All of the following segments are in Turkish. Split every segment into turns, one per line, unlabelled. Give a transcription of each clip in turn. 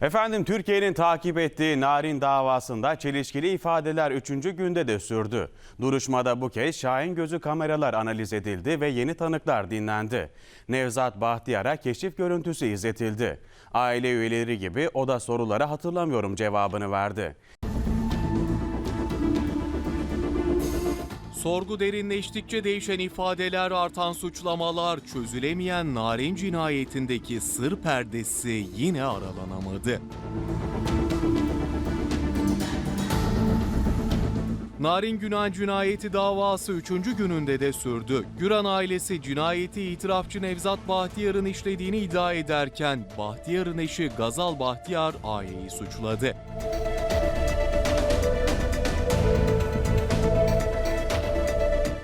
Efendim Türkiye'nin takip ettiği Narin davasında çelişkili ifadeler 3. günde de sürdü. Duruşmada bu kez Şahin gözü kameralar analiz edildi ve yeni tanıklar dinlendi. Nevzat Bahtiyar'a keşif görüntüsü izletildi. Aile üyeleri gibi o da sorulara hatırlamıyorum cevabını verdi.
Sorgu derinleştikçe değişen ifadeler, artan suçlamalar, çözülemeyen Narin cinayetindeki sır perdesi yine aralanamadı. Narin Günan cinayeti davası 3. gününde de sürdü. Güran ailesi cinayeti itirafçı Nevzat Bahtiyar'ın işlediğini iddia ederken Bahtiyar'ın eşi Gazal Bahtiyar aileyi suçladı.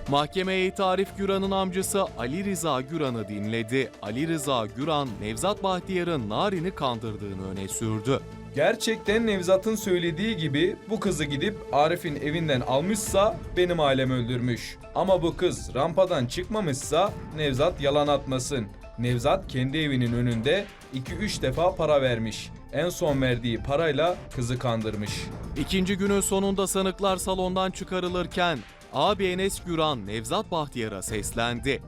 Mahkemeye tarif Güran'ın amcası Ali Rıza Güran'ı dinledi. Ali Rıza Güran, Nevzat Bahtiyar'ın Narin'i kandırdığını öne sürdü.
Gerçekten Nevzat'ın söylediği gibi bu kızı gidip Arif'in evinden almışsa benim ailem öldürmüş. Ama bu kız rampadan çıkmamışsa Nevzat yalan atmasın. Nevzat kendi evinin önünde 2-3 defa para vermiş. En son verdiği parayla kızı kandırmış.
İkinci günün sonunda sanıklar salondan çıkarılırken abi Enes Güran Nevzat Bahtiyar'a seslendi.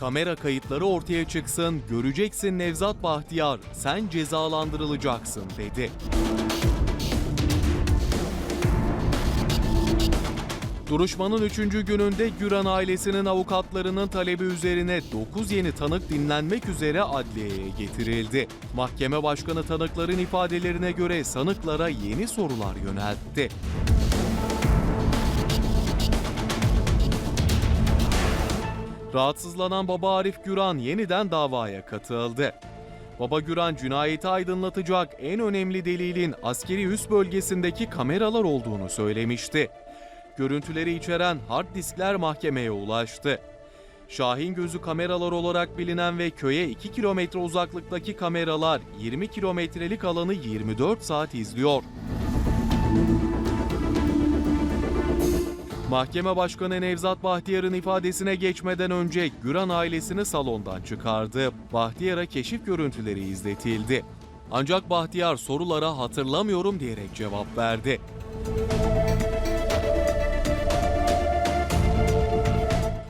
Kamera kayıtları ortaya çıksın, göreceksin Nevzat Bahtiyar, sen cezalandırılacaksın dedi. Duruşmanın üçüncü gününde Güran ailesinin avukatlarının talebi üzerine 9 yeni tanık dinlenmek üzere adliyeye getirildi. Mahkeme başkanı tanıkların ifadelerine göre sanıklara yeni sorular yöneltti. Rahatsızlanan baba Arif Güran yeniden davaya katıldı. Baba Güran cinayeti aydınlatacak en önemli delilin askeri üs bölgesindeki kameralar olduğunu söylemişti. Görüntüleri içeren hard diskler mahkemeye ulaştı. Şahin gözü kameralar olarak bilinen ve köye 2 kilometre uzaklıktaki kameralar 20 kilometrelik alanı 24 saat izliyor. Mahkeme Başkanı Nevzat Bahtiyar'ın ifadesine geçmeden önce Güran ailesini salondan çıkardı. Bahtiyar'a keşif görüntüleri izletildi. Ancak Bahtiyar sorulara hatırlamıyorum diyerek cevap verdi.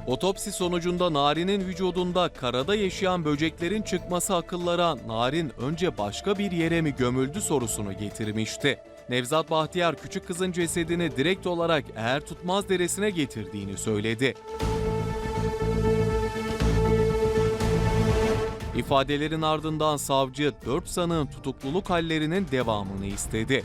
Otopsi sonucunda Narin'in vücudunda karada yaşayan böceklerin çıkması akıllara Narin önce başka bir yere mi gömüldü sorusunu getirmişti. Nevzat Bahtiyar küçük kızın cesedini direkt olarak Eğer Tutmaz Deresi'ne getirdiğini söyledi. İfadelerin ardından savcı 4 sanığın tutukluluk hallerinin devamını istedi.